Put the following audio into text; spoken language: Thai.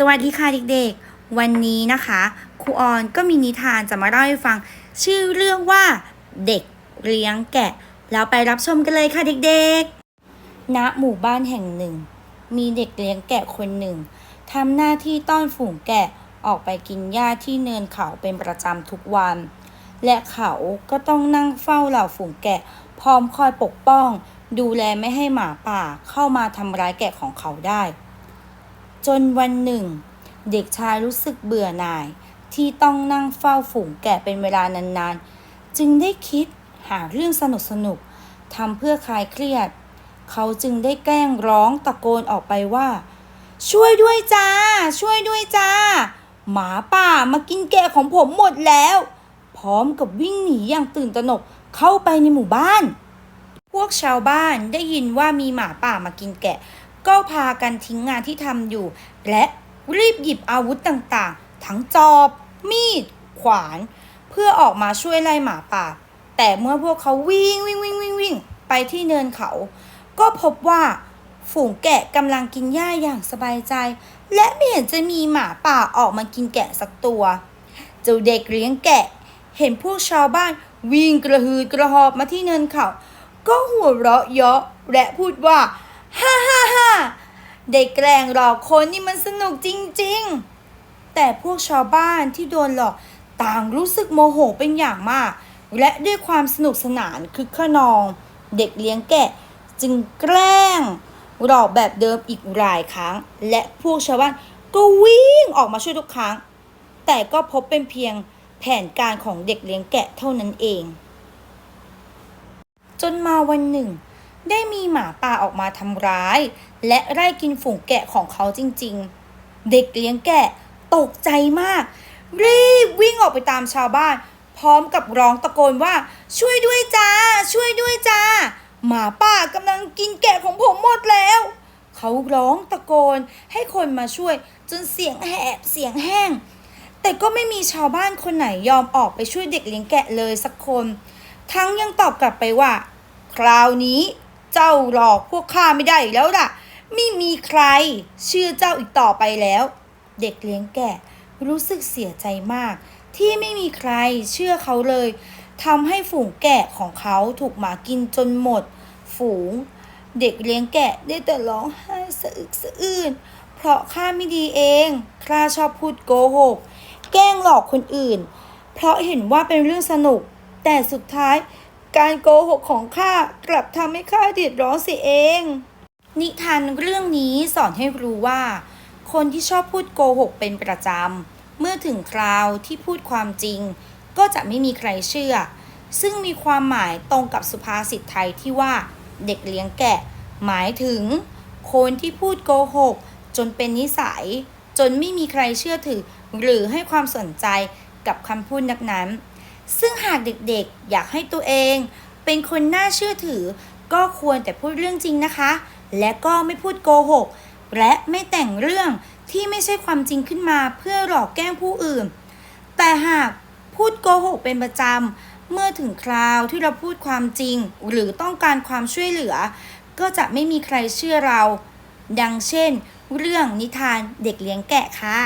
สวัสดีค่ะเด็กๆ วันนี้นะคะครูออนก็มีนิทานจะมาเล่าให้ฟัง ชื่อเรื่องว่าเด็กเลี้ยงแกะ แล้วไปรับชมกันเลยค่ะเด็กๆ ณ หมู่บ้านแห่งหนึ่ง มีเด็กเลี้ยงแกะคนหนึ่งทำหน้าที่ต้อนฝูงแกะออกไปกินหญ้าที่เนินเขาเป็นประจำทุกวัน และเขาก็ต้องนั่งเฝ้าเหล่าฝูงแกะ พร้อมคอยปกป้อง ดูแลไม่ให้หมาป่าเข้ามาทำร้ายแกะของเขาได้ จนวันหนึ่ง เด็กชายรู้สึกเบื่อหน่าย ที่ต้องนั่งเฝ้าฝูงแกะเป็นเวลานานๆ จึงได้คิดหาเรื่องสนุกๆทำเพื่อคลายเครียด เขาจึงได้แกล้งร้องตะโกนออกไปว่า ช่วยด้วยจ้า ช่วยด้วยจ้า หมาป่ามากินแกะของผมหมดแล้ว พร้อมกับวิ่งหนีอย่างตื่นตระหนกเข้าไปในหมู่บ้าน พวกชาวบ้านได้ยินว่ามีหมาป่ามากินแกะ ก็พากันทิ้งงานที่ทำอยู่ และรีบหยิบอาวุธต่างๆ ทั้งจอบ มีด ขวาน เพื่อออกมาช่วยไล่หมาป่า แต่เมื่อพวกเขาวิ่งวิ่งวิ่งวิ่งวิ่งไปที่เนินเขา ก็พบว่าฝูงแกะกำลังกินหญ้าอย่างสบายใจ และไม่เห็นจะมีหมาป่าออกมากินแกะสักตัวเจ้าเด็กเลี้ยงแกะ เห็นพวกชาวบ้านวิ่งกระหืดกระหอบมาที่เนินเขา ก็หัวเราะเยาะและพูดว่า ฮ่าฮ่าฮ่า ได้แกล้งหลอกคนนี่มันสนุกจริงๆ แต่พวกชาวบ้านที่โดนหลอกต่างรู้สึกโมโหเป็นอย่างมาก และด้วยความสนุกสนานคึกขนอง เด็กเลี้ยงแกะจึงแกล้งหลอกแบบเดิมอีกหลายครั้ง และพวกชาวบ้านก็วิ่งออกมาช่วยทุกครั้ง แต่ก็พบเป็นเพียงแผนการของเด็กเลี้ยงแกะเท่านั้นเอง จนมาวันหนึ่ง ได้มีหมาป่าออกมาทำร้าย และไล่กินฝูงแกะของเขาจริงๆ เด็กเลี้ยงแกะตกใจมาก รีบวิ่งออกไปตามชาวบ้าน พร้อมกับร้องตะโกนว่า ช่วยด้วยจ้า ช่วยด้วยจ้า หมาป่ากำลังกินแกะของผมหมดแล้ว เขาร้องตะโกนให้คนมาช่วยจนเสียงแหบเสียงแห้ง แต่ก็ไม่มีชาวบ้านคนไหนยอมออกไปช่วยเด็กเลี้ยงแกะเลยสักคน ทั้งยังตอบกลับไปว่า คราวนี้ เจ้าหลอกพวกข้าไม่ได้อีกแล้วล่ะ ไม่มีใครเชื่อเจ้าอีกต่อไปแล้ว เด็กเลี้ยงแกะรู้สึกเสียใจมาก ที่ไม่มีใครเชื่อเขาเลยทำให้ฝูงแกะของเขาถูกหมากินจนหมด ฝูง เด็กเลี้ยงแกะได้แต่ร้องไห้สะอึกสะอื้นเพราะข้าไม่ดีเองข้าชอบพูดโกหก แกล้งหลอกคนอื่น เพราะเห็นว่าเป็นเรื่องสนุก แต่สุดท้าย การโกหกของข้ากลับทำให้ข้าเดือดร้อนเสียเอง นิทานเรื่องนี้สอนให้รู้ว่า คนที่ชอบพูดโกหกเป็นประจำ เมื่อถึงคราวที่พูดความจริง ก็จะไม่มีใครเชื่อ ซึ่งมีความหมายตรงกับสุภาษิตไทยที่ว่า เด็กเลี้ยงแกะ หมายถึง คนที่พูดโกหก จนเป็นนิสัย จนไม่มีใครเชื่อถือ หรือให้ความสนใจกับคำพูดนักนั้น ซึ่งหากเด็กๆอยากให้ตัวเอง เป็นคนน่าเชื่อถือ ก็ควรแต่พูดเรื่องจริงนะคะ และก็ไม่พูดโกหก และไม่แต่งเรื่องที่ไม่ใช่ความจริงขึ้นมาเพื่อหลอกแกล้งผู้อื่น แต่หากพูดโกหกเป็นประจำ เมื่อถึงคราวที่เราพูดความจริง หรือต้องการความช่วยเหลือ ก็จะไม่มีใครเชื่อเรา ดังเช่น เรื่องนิทานเด็กเลี้ยงแกะค่ะ